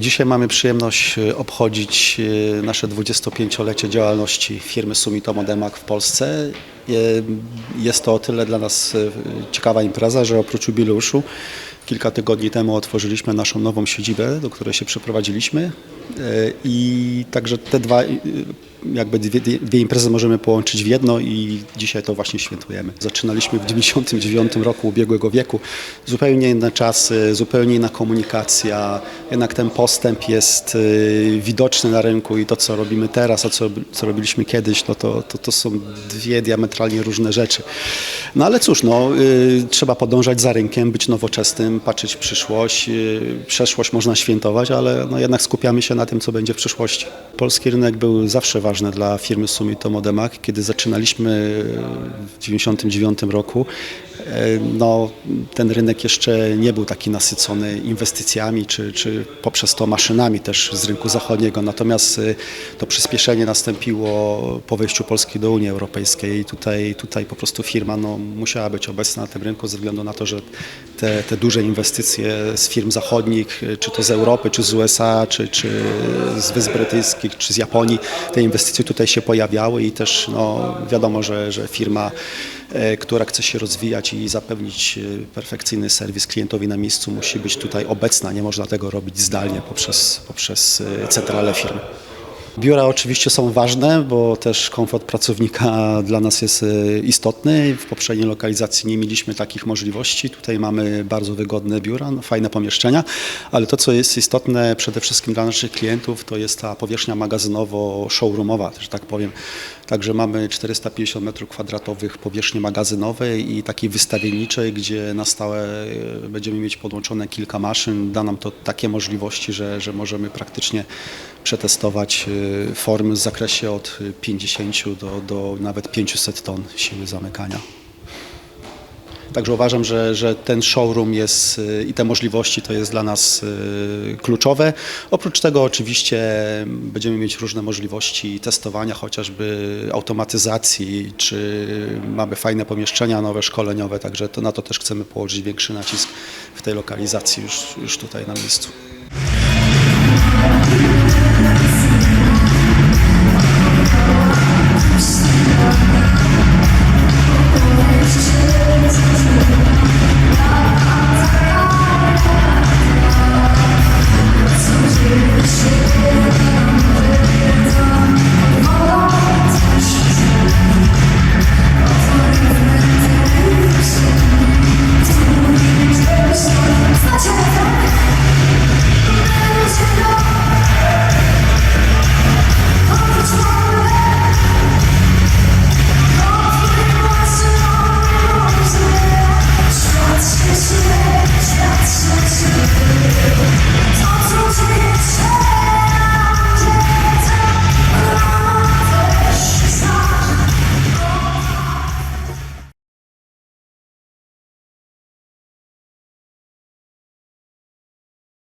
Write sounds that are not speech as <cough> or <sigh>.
Dzisiaj mamy przyjemność e, obchodzić e, nasze 25-lecie działalności firmy Sumitomo Demak w Polsce. E, Jest to o tyle dla nas ciekawa impreza, że oprócz jubileuszu kilka tygodni temu otworzyliśmy naszą nową siedzibę, do której się przeprowadziliśmy E, i także te dwa, e, jakby dwie, dwie imprezy możemy połączyć w jedno i dzisiaj to właśnie świętujemy. Zaczynaliśmy w 99 roku ubiegłego wieku, zupełnie inne czasy, zupełnie inna komunikacja, jednak ten postęp jest e, widoczny na rynku i to, co robimy teraz, a co, co robiliśmy kiedyś, no to, to, to są dwie diametralnie różne rzeczy. No ale cóż, no, trzeba podążać za rynkiem, być nowoczesnym, patrzeć w przyszłość. Y, przeszłość można świętować, ale no, jednak skupiamy się na tym, co będzie w przyszłości. Polski rynek był zawsze ważny dla firmy Sumitomo Demak. Kiedy zaczynaliśmy w 1999 roku, e, no, ten rynek jeszcze nie był taki nasycony inwestycjami, czy, czy poprzez to maszynami też z rynku zachodniego. Natomiast y, to przyspieszenie nastąpiło po wejściu Polski do Unii Europejskiej tutaj, tutaj po prostu firma no, musiała być obecna na tym rynku ze względu na to, że te, te duże inwestycje z firm zachodnich, czy to z Europy, czy z USA, czy, czy z Wysp Brytyjskich, czy z Japonii, te inwestycje tutaj się pojawiały i też no, wiadomo, że, że firma e, która chce się rozwijać i zapewnić e, perfekcyjny serwis klientowi na miejscu, musi być tutaj obecna. Nie można tego robić zdalnie poprzez, poprzez e, centralę firmy. Biura oczywiście są ważne, bo też komfort pracownika <laughs> dla nas jest e, istotny. W poprzedniej lokalizacji nie mieliśmy takich możliwości. Tutaj mamy bardzo wygodne biura, no, fajne pomieszczenia, ale to, co jest istotne przede wszystkim dla naszych klientów, to jest ta powierzchnia magazynowo-showroomowa, że tak powiem. Także mamy 450 m2 powierzchni magazynowej i takiej wystawienniczej, gdzie na stałe e, będziemy mieć podłączone kilka maszyn. Da nam to takie możliwości, że, że możemy praktycznie przetestować e, formy w zakresie od 50 do, do nawet 500 ton siły zamykania. Także uważam, że, że ten showroom jest y, i te możliwości to jest dla nas y, kluczowe. Oprócz tego oczywiście będziemy mieć różne możliwości testowania, chociażby automatyzacji, czy mamy fajne pomieszczenia nowe, szkoleniowe, także to, na to też chcemy położyć większy nacisk w tej lokalizacji już, już tutaj na miejscu.